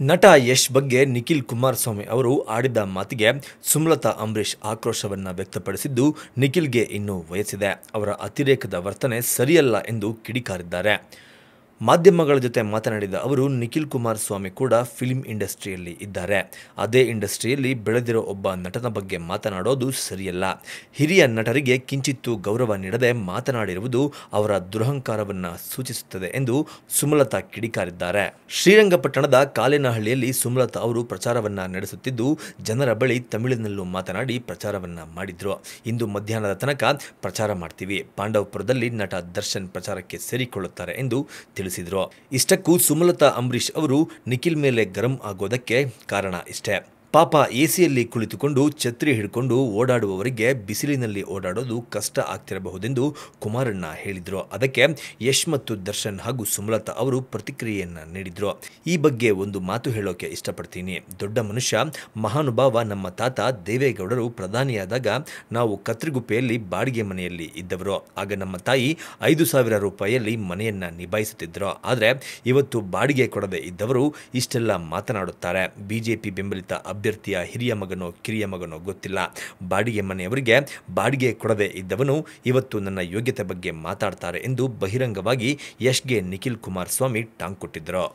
ನಟ ಯಶ್ ಬಗ್ಗೆ ನಿಖಿಲ್ ಕುಮಾರಸ್ವಾಮಿ ಅವರು ಆಡಿದ ಮಾತಿಗೆ ಸುಮಲತಾ ಅಂಬರೀಷ್ ಆಕ್ರೋಶವನ್ನು ವ್ಯಕ್ತಪಡಿಸಿದ್ದು ನಿಖಿಲ್ಗೆ ಇನ್ನೂ ವಯಸ್ಸಿದೆ. ಅವರ ಅತಿರೇಕದ ವರ್ತನೆ ಸರಿಯಲ್ಲ ಎಂದು ಕಿಡಿಕಾರಿದ್ದಾರೆ. ಮಾಧ್ಯಮಗಳ ಜೊತೆ ಮಾತನಾಡಿದ ಅವರು, ನಿಖಿಲ್ ಕುಮಾರಸ್ವಾಮಿ ಕೂಡ ಫಿಲ್ಮ್ ಇಂಡಸ್ಟ್ರಿಯಲ್ಲಿ ಇದ್ದಾರೆ. ಅದೇ ಇಂಡಸ್ಟ್ರಿಯಲ್ಲಿ ಬೆಳೆದಿರೋ ಒಬ್ಬ ನಟನ ಬಗ್ಗೆ ಮಾತನಾಡೋದು ಸರಿಯಲ್ಲ. ಹಿರಿಯ ನಟರಿಗೆ ಕಿಂಚಿತ್ತೂ ಗೌರವ ನೀಡದೆ ಮಾತನಾಡಿರುವುದು ಅವರ ದುರಹಂಕಾರವನ್ನು ಸೂಚಿಸುತ್ತದೆ ಎಂದು ಸುಮಲತಾ ಕಿಡಿಕಾರಿದ್ದಾರೆ. ಶ್ರೀರಂಗಪಟ್ಟಣದ ಕಾಲೇನಹಳ್ಳಿಯಲ್ಲಿ ಸುಮಲತಾ ಅವರು ಪ್ರಚಾರವನ್ನ ನಡೆಸುತ್ತಿದ್ದು, ಜನರ ಬಳಿ ತಮಿಳಿನಲ್ಲೂ ಮಾತನಾಡಿ ಪ್ರಚಾರವನ್ನ ಮಾಡಿದ್ರು. ಇಂದು ಮಧ್ಯಾಹ್ನದ ತನಕ ಪ್ರಚಾರ ಮಾಡ್ತೀವಿ. ಪಾಂಡವಪುರದಲ್ಲಿ ನಟ ದರ್ಶನ್ ಪ್ರಚಾರಕ್ಕೆ ಸೇರಿಕೊಳ್ಳುತ್ತಾರೆ ಎಂದು ತಿಳಿಸಿದರು ಇಷ್ಟಕ್ಕೂ ಸುಮಲತಾ ಅಂಬರೀಷ್ ಅವರು ನಿಖಿಲ್ ಮೇಲೆ ಗರಂ ಆಗೋದಕ್ಕೆ ಕಾರಣ ಇಷ್ಟೇ. ಪಾಪ ಎಸಿಯಲ್ಲಿ ಕುಳಿತುಕೊಂಡು ಛತ್ರಿ ಹಿಡ್ಕೊಂಡು ಓಡಾಡುವವರಿಗೆ ಬಿಸಿಲಿನಲ್ಲಿ ಓಡಾಡೋದು ಕಷ್ಟ ಆಗ್ತಿರಬಹುದೆಂದು ಕುಮಾರಣ್ಣ ಹೇಳಿದರು. ಅದಕ್ಕೆ ಯಶ್ ಮತ್ತು ದರ್ಶನ್ ಹಾಗೂ ಸುಮಲತಾ ಅವರು ಪ್ರತಿಕ್ರಿಯೆಯನ್ನು ನೀಡಿದರು. ಈ ಬಗ್ಗೆ ಒಂದು ಮಾತು ಹೇಳೋಕೆ ಇಷ್ಟಪಡ್ತೀನಿ. ದೊಡ್ಡ ಮನುಷ್ಯ, ಮಹಾನುಭಾವ ನಮ್ಮ ತಾತ ದೇವೇಗೌಡರು ಪ್ರಧಾನಿಯಾದಾಗ ನಾವು ಕತ್ರಿಗುಪ್ಪೆಯಲ್ಲಿ ಬಾಡಿಗೆ ಮನೆಯಲ್ಲಿ ಇದ್ದವರು. ಆಗ ನಮ್ಮ ತಾಯಿ ಐದು ಸಾವಿರ ರೂಪಾಯಿಯಲ್ಲಿ ಮನೆಯನ್ನು ನಿಭಾಯಿಸುತ್ತಿದ್ದರು ಆದರೆ ಇವತ್ತು ಬಾಡಿಗೆ ಕೊಡದೆ ಇದ್ದವರು ಇಷ್ಟೆಲ್ಲ ಮಾತನಾಡುತ್ತಾರೆ. ಬಿಜೆಪಿ ಬೆಂಬಲಿತ ಅಭ್ಯರ್ಥಿಯ ಹಿರಿಯ ಮಗನೋ, ಕಿರಿಯ ಮಗನೋ ಗೊತ್ತಿಲ್ಲ. ಬಾಡಿಗೆ ಮನೆಯವರಿಗೆ ಬಾಡಿಗೆ ಕೊಡದೆ ಇದ್ದವನು ಇವತ್ತು ನನ್ನ ಯೋಗ್ಯತೆ ಬಗ್ಗೆ ಮಾತಾಡ್ತಾರೆ ಎಂದು ಬಹಿರಂಗವಾಗಿ ಯಶ್ಗೆ ನಿಖಿಲ್ ಕುಮಾರಸ್ವಾಮಿ ಟಾಂಗ್ ಕೊಟ್ಟಿದ್ದರು.